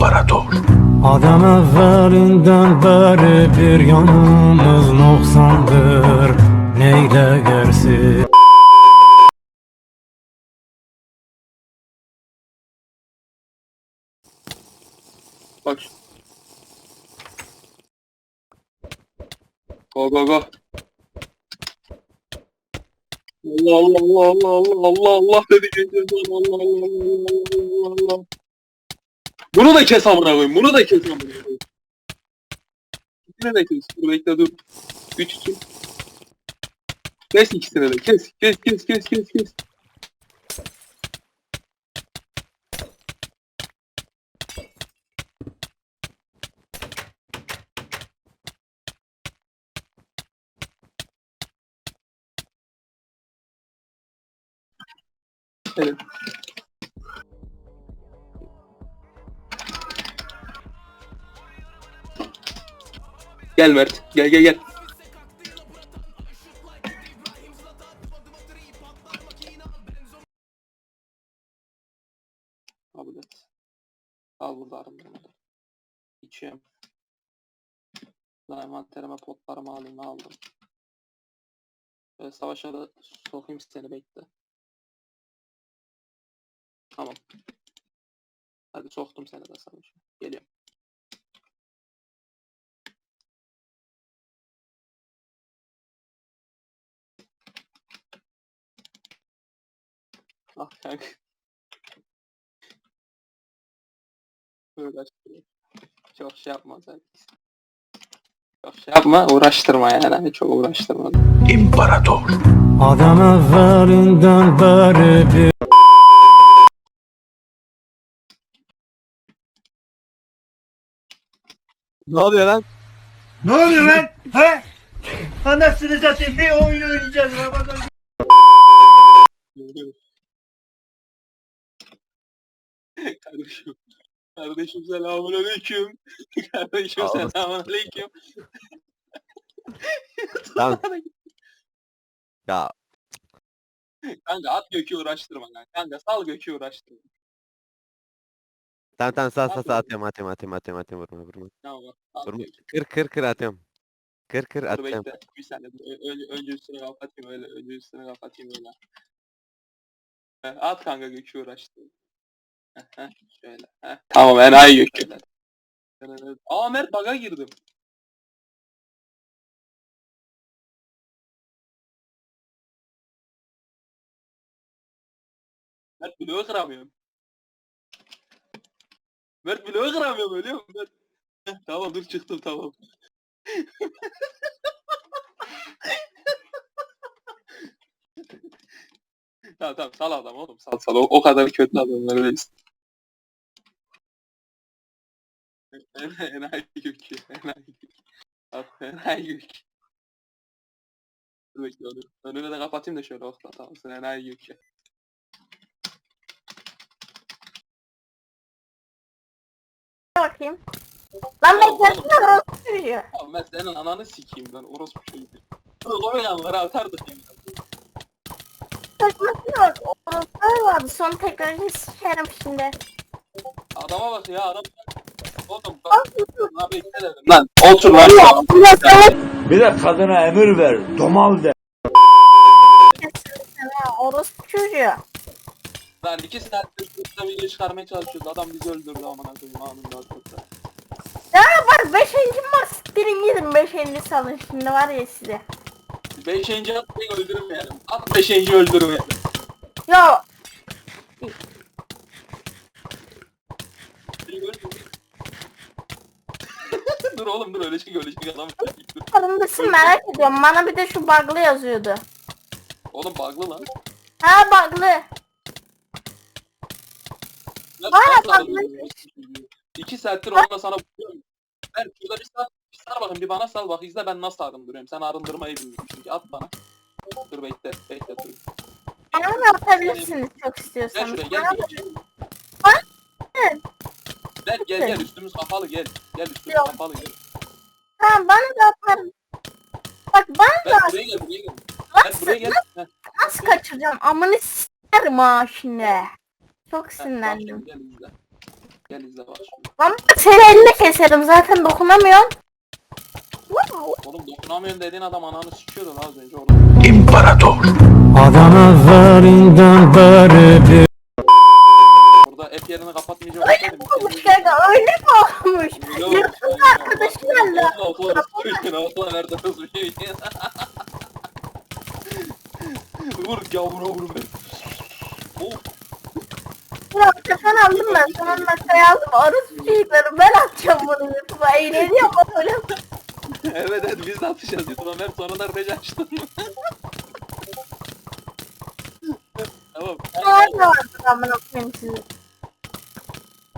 İmparator. Adam evvelinden beri bir yanımız noksandır Neyle gersi Bak. Go go go. Allah Allah Allah Allah Allah Allah dedi Allah Allah Allah Allah Allah Allah. Bunu da kes amına koyayım. Bunu da kes amına koyayım. İkisini de kes. Dur bekle dur. Üç için. Kes ikisini de. Kes kes kes kes kes kes. Evet. Gel Mert. Gel gel gel. Kabul et. Al burada arındırmadı. İçiyorum. Lan envanterime potlarımı alayım aldım. Savaşa da sokayım seni bekle. Tamam. Hadi soktum seni de savaşa. Geliyorum. Ah kanka. Uğraştırma. Çok şey yapma sen. Çok şey yapma uğraştırma yani. Çok uğraştırma. İmparator. Adam evvelinden beri bir Ne oluyor lan? Ne oluyor lan? He? Anasını satayım bir oyun oynayacağız. Ramazan Kardeşim. Kardeşim selamun aleyküm. Kardeşim olasın. selamun aleyküm. Tamam. Ya Kanka at gökü uğraştırma kanka. Kanka sal gökü uğraştırma. tamam tamam sağ sağ sağ atıyorum atıyorum atıyorum atıyorum atıyorum vurma vurma. Tamam bak. Vurma. gökü. Kır kır kır atıyorum. Kır kır Dur atıyorum. bekle. Bir saniye. dur. Ö- Önce, önce üstüne kapatayım öyle. Önce üstüne kapatayım öyle. Heh, At kanka gökü uğraştırma. Şöyle. heh. Tamam enayi gökü. Aa Mert baga girdim. Mert bloğu kıramıyorum. Mert bloğu kıramıyorum ölüyor musun? Mert? Tamam dur çıktım tamam. tamam tamam sal adam oğlum sal sal o, o kadar kötü adamlar değiliz. En- Enayi gökü, enayi gökü. Bak, Enayi gökü. Dur bekle onu. Önünü de kapatayım da şöyle okla tamam sen enayi gökü. bakayım. Lan ben kendime orospu çocuğu. Tamam ben senin ananı sikeyim ben orospu çocuğu. O yanları atardık yani. Saçmasına bak. Orospu vardı. Son teknoloji sikerim şimdi. Adama bak ya adam. Oğlum bak. Abi ne dedim lan? Otur lan. Bir de kadına emir ver. Domal de. Orospu çocuğu. Lan iki saattir kırkta video çıkarmaya çalışıyoruz. Adam bizi öldürdü amına koyayım anında atlattı. Ya bak 5. var. Siktirin gidin 5. salın şimdi var ya size. Beşinci atmayı öldürmeyelim. At beşinci öldürmeyelim. Ya dur oğlum dur öyle şey öyle şey adam. Dur. karındasın merak ediyorum. Bana bir de şu bug'lı yazıyordu. Oğlum bug'lı lan. Ha bug'lı. Lan Hala nasıl bug'lı. İki saattir onunla sana bakıyorum. Ben şurada bir sal, sal bakayım bir bana sal bak izle ben nasıl arındırıyorum. Sen arındırmayı bilmiyorsun çünkü at bana. Dur bekle bekle dur. Bana da atabilirsiniz çok Gel istiyorsanız. şuraya gel. Bana da- Gel Evet. gel gel, gel üstümüz kapalı gel. Gel üstümüz Yok. kapalı gel. Ha bana da atarım. Bak bana da Ben buraya gel buraya gel. Ben Nasıl, buraya gel. Heh, nasıl kaçıracağım? Amını sikerim ha şimdi. Çok heh, bak sinirlendim. şimdi gel izle. Gel izle bak şimdi. Ama seni elle keserim zaten dokunamıyorsun. Oğlum dokunamıyorum dediğin adam ananı sikiyordu az önce orada. Adam evvelinden beri bir Orada F yerini kapatmayacak olsaydım. Olmuş kanka öyle mi olmuş? Yok. Yakın arkadaşlarla. Allah. Allah nerede hızlı bir şey. Vur yavrum vur be. Oh. Ya kafan aldım ben sana nakayı aldım. Orası çocukları ben atacağım bunu YouTube'a. Eğleniyor mu böyle? evet evet biz de atacağız YouTube'a. Mert sonunda röpeci açtın. tamam. Nerede vardı amına koyayım sizi?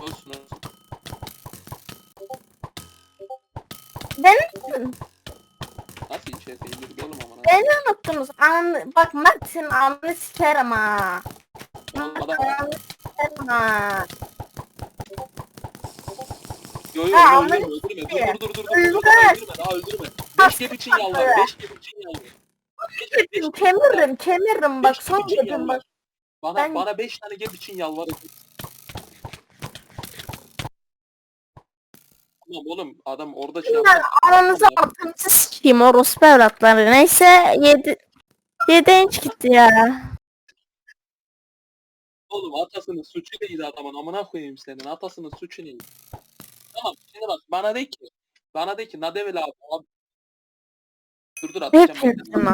Olsun olsun. Beni, Nasıl içeride indirdi oğlum amına. beni unuttunuz. An, bak Mert senin anını sikerim ha. Adam- anını sikerim ha. Yo yo Ha, öldürme öldürme. Dur dur dur dur. dur. Öldürme. Öldürme daha öldürme. Beş gep için yalvar. Beş gep için yalvar. Gep- Kemiririm kemiririm bak son yalvar. bak. Bana Ben- bana beş tane gep için yalvar. Tamam oğlum adam orada şey yaptı. aranızı altınızı sikeyim orospu evlatları. Neyse yedi... Yedi inç gitti ya. Oğlum atasının suçu neydi adamın amına koyayım senin atasının suçu neydi? Tamam şimdi bak bana de ki bana de ki Nadevil abi abi Dur dur atacağım. Yerden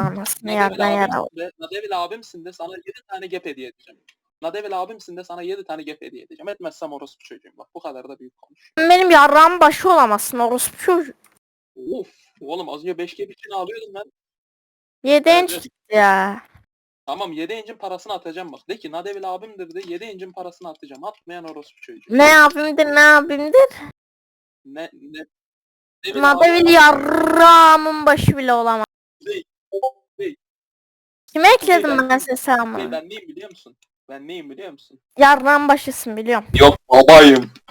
Nadevil yara. abimsin de, Nadevil abimsin de sana 7 tane gep hediye edeceğim. Nadevil abimsin de sana 7 tane gep hediye edeceğim. Etmezsem orospu çocuğum bak bu kadar da büyük konuş. Benim yarrağım başı olamazsın orospu çocuğu. Of oğlum az önce 5 gep için alıyordum ben. Yedi Evet, inç evet. gitti ya. Tamam 7 incin parasını atacağım bak. De ki Nadevil abimdir de 7 incin parasını atacağım. Atmayan orospu çocuğu. Ne yapayımdır ne yapayımdır. Ne ne Nadevil yarrağımın başı bile olamaz. Değil. Değil. Kime ekledim ben- ben sesi ama? ben neyim biliyor musun? Ben neyim biliyor musun? Yarrağın başısın biliyorum. Yok babayım.